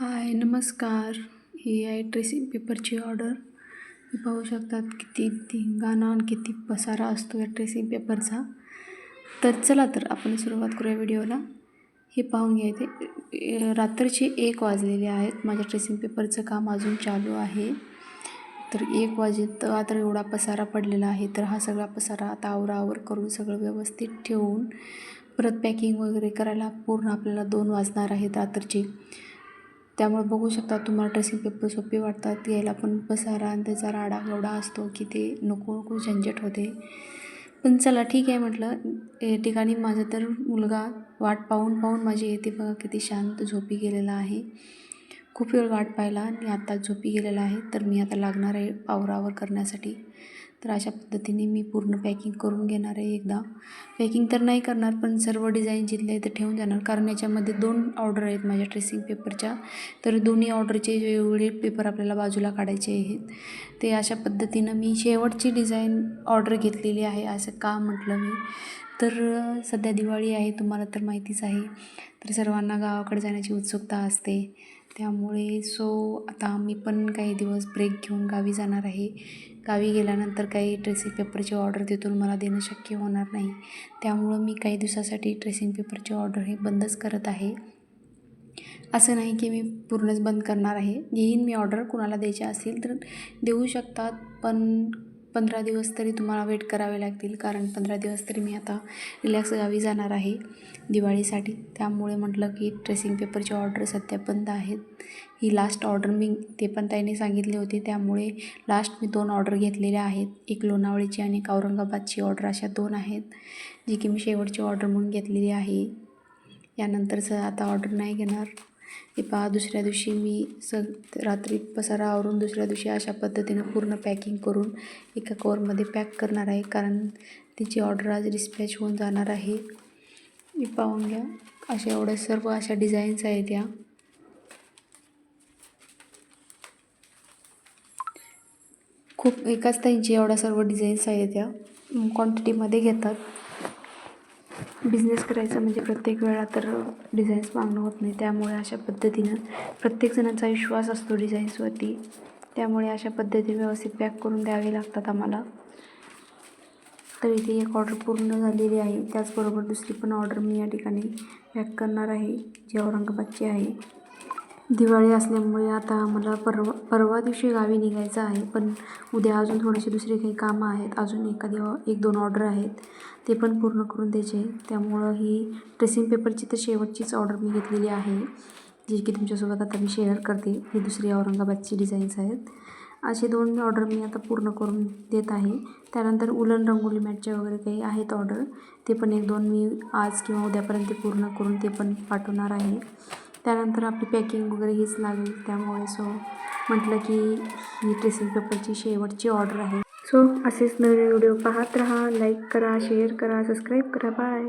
हाय नमस्कार. ही आहे ट्रेसिंग पेपरची ऑर्डर. पाहू शकतात किती धिंगाणा आणि किती पसारा असतो या ट्रेसिंग पेपरचा. तर चला तर आपण सुरुवात करूया व्हिडिओला. हे पाहून घ्या इथे. रात्रीचे एक वाजलेले आहेत. माझ्या ट्रेसिंग पेपरचं काम अजून चालू आहे. तर एक वाजेत तर एवढा पसारा पडलेला आहे. तर हा सगळा पसारा आता आवरावर करून सगळं व्यवस्थित ठेवून परत पॅकिंग वगैरे करायला पूर्ण आपल्याला दोन वाजणार आहेत रात्रीचे. त्यामुळे बघू शकता तुम्हाला ड्रेसिंग पेपर सोपे वाटतात. यायला पण पसारा आणि त्याचा राडा एवढा असतो की ते नको नको झंझट होते. पण चला ठीक आहे म्हटलं. या ठिकाणी माझा तर मुलगा वाट पाहून पाहून माझी येते बघा किती शांत झोपी गेलेला आहे. खूप वेळ वाट पाहिला आणि आत्ता झोपी गेलेला आहे. तर मी आता लागणार आहे पावरावर करण्यासाठी. तर अशा पद्धतीने मी पूर्ण पॅकिंग करून घेणार आहे एकदा. पॅकिंग तर नाही करणार पण सर्व डिझाईन जिथल्या इथं ठेवून जाणार. कारण याच्यामध्ये दोन ऑर्डर आहेत माझ्या ट्रेसिंग पेपरच्या. तर दोन्ही ऑर्डरचे वेगवेगळे पेपर आपल्याला बाजूला काढायचे आहेत. ते अशा पद्धतीनं मी शेवटची डिझाईन ऑर्डर घेतलेली आहे असं का म्हटलं मी? तर सध्या दिवाळी आहे तुम्हाला तर माहितीच आहे. तर सर्वांना गावाकडे जाण्याची उत्सुकता असते. त्यामुळे सो आता मी पण काही दिवस ब्रेक घेऊन गावी जाणार आहे. गावी गेल्यानंतर काही ड्रेसिंग पेपरची ऑर्डर तिथून मला देणं शक्य होणार नाही. त्यामुळं मी काही दिवसासाठी ड्रेसिंग पेपरची ऑर्डर हे बंदच करत आहे. असं नाही की मी पूर्णच बंद करणार आहे. येईन मी ऑर्डर कुणाला द्यायची असेल तर देऊ शकतात पण पंधरा दिवस तरी तुम्हाला वेट करावे लागतील. कारण पंधरा दिवस तरी मी आता रिलॅक्स गावी जाणार आहे दिवाळीसाठी. त्यामुळे म्हटलं की ड्रेसिंग पेपरची ऑर्डर सध्या बंद आहेत. ही लास्ट ऑर्डर मी ते पण त्याने सांगितली होती. त्यामुळे लास्ट मी दोन ऑर्डर घेतलेल्या आहेत. एक लोणावळीची आणि एक औरंगाबादची ऑर्डर अशा दोन आहेत जी की मी शेवटची ऑर्डर म्हणून घेतलेली आहे. यानंतरचं आता ऑर्डर नाही घेणार. हे पहा दुसऱ्या दिवशी मी स रात्री पसारा आवरून दुसऱ्या दिवशी अशा पद्धतीनं पूर्ण पॅकिंग करून एका कवरमध्ये पॅक करणार आहे. कारण तिची ऑर्डर आज डिस्पॅच होऊन जाणार आहे. मी पाहून घ्या. अशा एवढ्या सर्व अशा डिझाईन्स आहेत या. खूप एकाच त्यांची एवढ्या सर्व डिझाईन्स आहेत या. क्वांटिटीमध्ये घेतात. बिझनेस करायचं म्हणजे प्रत्येक वेळा तर डिझाईन्स मागणं होत नाही. त्यामुळे अशा पद्धतीनं प्रत्येक जणांचा विश्वास असतो डिझाईन्सवरती त्यामुळे अशा पद्धतीने व्यवस्थित पॅक करून द्यावे लागतात आम्हाला. तर इथे एक ऑर्डर पूर्ण झालेली आहे. त्याचबरोबर दुसरी पण ऑर्डर मी या ठिकाणी पॅक करणार आहे. जी औरंगाबादची आहे. दिवाळी असल्यामुळे आता मला परवा परवा दिवशी गावी निघायचं आहे पण उद्या अजून थोडेसे दुसरे काही कामं आहेत. अजून एखादी एक दोन ऑर्डर आहेत. ते पण पूर्ण करून द्यायचे त्यामुळं ही ड्रेसिंग पेपरची तर शेवटचीच ऑर्डर मी घेतलेली आहे जी की तुमच्यासोबत आता मी शेअर करते. ही दुसरी औरंगाबादची डिझाईन्स आहेत. असे दोन ऑर्डर मी आता पूर्ण करून देत आहे. त्यानंतर उलन रंगोली मॅटचे वगैरे काही आहेत ऑर्डर. ते पण एक दोन मी आज किंवा उद्यापर्यंत पूर्ण करून ते पण पाठवणार आहे. त्यानंतर आपली पॅकिंग वगैरे हीच लागेल. त्यामुळे सो म्हटलं की ही ड्रेसिंग पेपरची शेवटची ऑर्डर आहे. सो असेच नवीन व्हिडिओ पाहत राहा. लाईक करा शेअर करा सबस्क्राईब करा. बाय